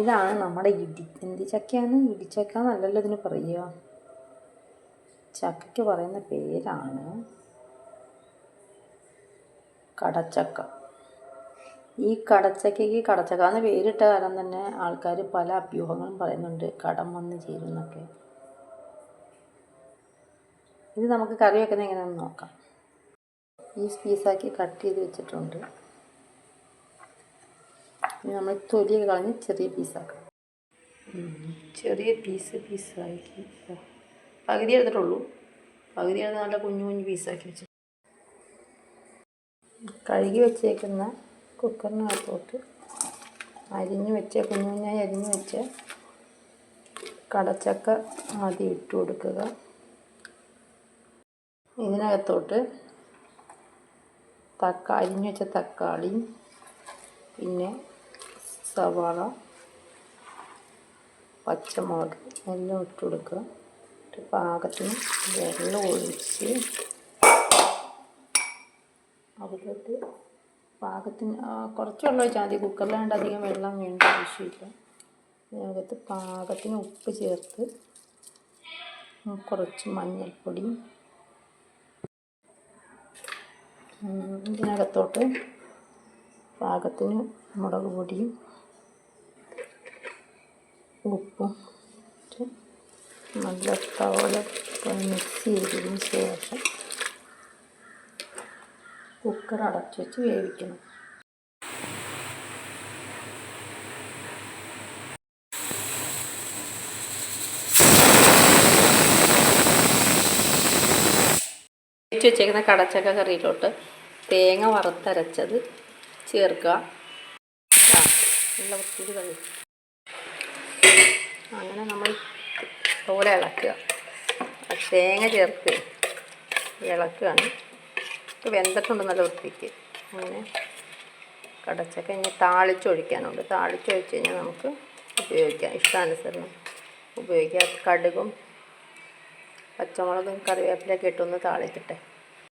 ഇതാണ് നമ്മുടെ ഇടി എന്ത് ചക്കയാണ്. ഇടിച്ചക്ക എന്നല്ലല്ലോ ഇതിന് പറയുക. ചക്കയ്ക്ക് പറയുന്ന പേരാണ് കടച്ചക്ക. ഈ കടച്ചക്കയ്ക്ക് കടച്ചക്ക എന്ന് പേരിട്ട കാലം തന്നെ ആൾക്കാർ പല അഭ്യൂഹങ്ങളും പറയുന്നുണ്ട്. കടം വന്ന് ചേരുന്നൊക്കെ ഇത് നമുക്ക് കറി വെക്കുന്നത് എങ്ങനെയാണെന്ന് നോക്കാം. ഈ പീസാക്കി കട്ട് ചെയ്ത് വെച്ചിട്ടുണ്ട്. ഇനി നമ്മൾ തൊലിയൊക്കെ കളഞ്ഞ് ചെറിയ പീസാക്കാം ചെറിയ പീസ് പീസാക്കി പകുതി എടുത്തിട്ടുള്ളൂ. പകുതി എടുത്ത് നല്ല കുഞ്ഞു കുഞ്ഞു പീസാക്കി വെച്ചു കഴുകി വെച്ചേക്കുന്ന കുക്കറിനകത്തോട്ട് അരിഞ്ഞു വെച്ച കുഞ്ഞു കുഞ്ഞായി അരിഞ്ഞു വെച്ച കടച്ചക്ക ആദ്യം ഇട്ട് കൊടുക്കുക. ഇതിനകത്തോട്ട് തക്ക അരിഞ്ഞു വെച്ച തക്കാളി പിന്നെ സവാള പച്ചമുളക് എല്ലാം ഇട്ട് കൊടുക്കുക. ഒരു പാകത്തിന് വെള്ളം ഒഴിച്ച് അതിലോട്ട് പാകത്തിന് കുറച്ച് വെള്ളം ഒഴിച്ചാൽ മതി. കുക്കറിലാണ്ട് അധികം വെള്ളം വേണ്ട ആവശ്യമില്ല. അതിനകത്ത് പാകത്തിന് ഉപ്പ് ചേർത്ത് കുറച്ച് മഞ്ഞൾപ്പൊടി. ഇതിനകത്തോട്ട് പാകത്തിന് മുളക് പൊടിയും ഉപ്പും ഇട്ട് നല്ല തവല മിക്സ് ചെയ്തതിന് ശേഷം കുക്കർ അടച്ചു വെച്ച് വേവിക്കണം. വേവിച്ച് വെച്ചേക്കുന്ന കടച്ചക്ക കറിയിലോട്ട് തേങ്ങ വറുത്തരച്ചത് ചേർക്കുക. നല്ല വൃത്തിയിൽ കഴി അങ്ങനെ നമ്മൾ പോലെ ഇളക്കുക. തേങ്ങ ചേർത്ത് ഇളക്കുകയാണ്. വെന്തിട്ടുണ്ട് നല്ല വൃത്തിക്ക്. അങ്ങനെ കടച്ചൊക്കെ ഇനി താളിച്ചൊഴിക്കാനുണ്ട്. താളിച്ചൊഴിച്ച് കഴിഞ്ഞാൽ നമുക്ക് ഉപയോഗിക്കാം. ഇഷ്ടാനുസരണം ഉപയോഗിക്കാം. കടുകും പച്ചമുളകും കറിവേപ്പിലൊക്കെ ഇട്ടൊന്ന് താളിക്കട്ടെ.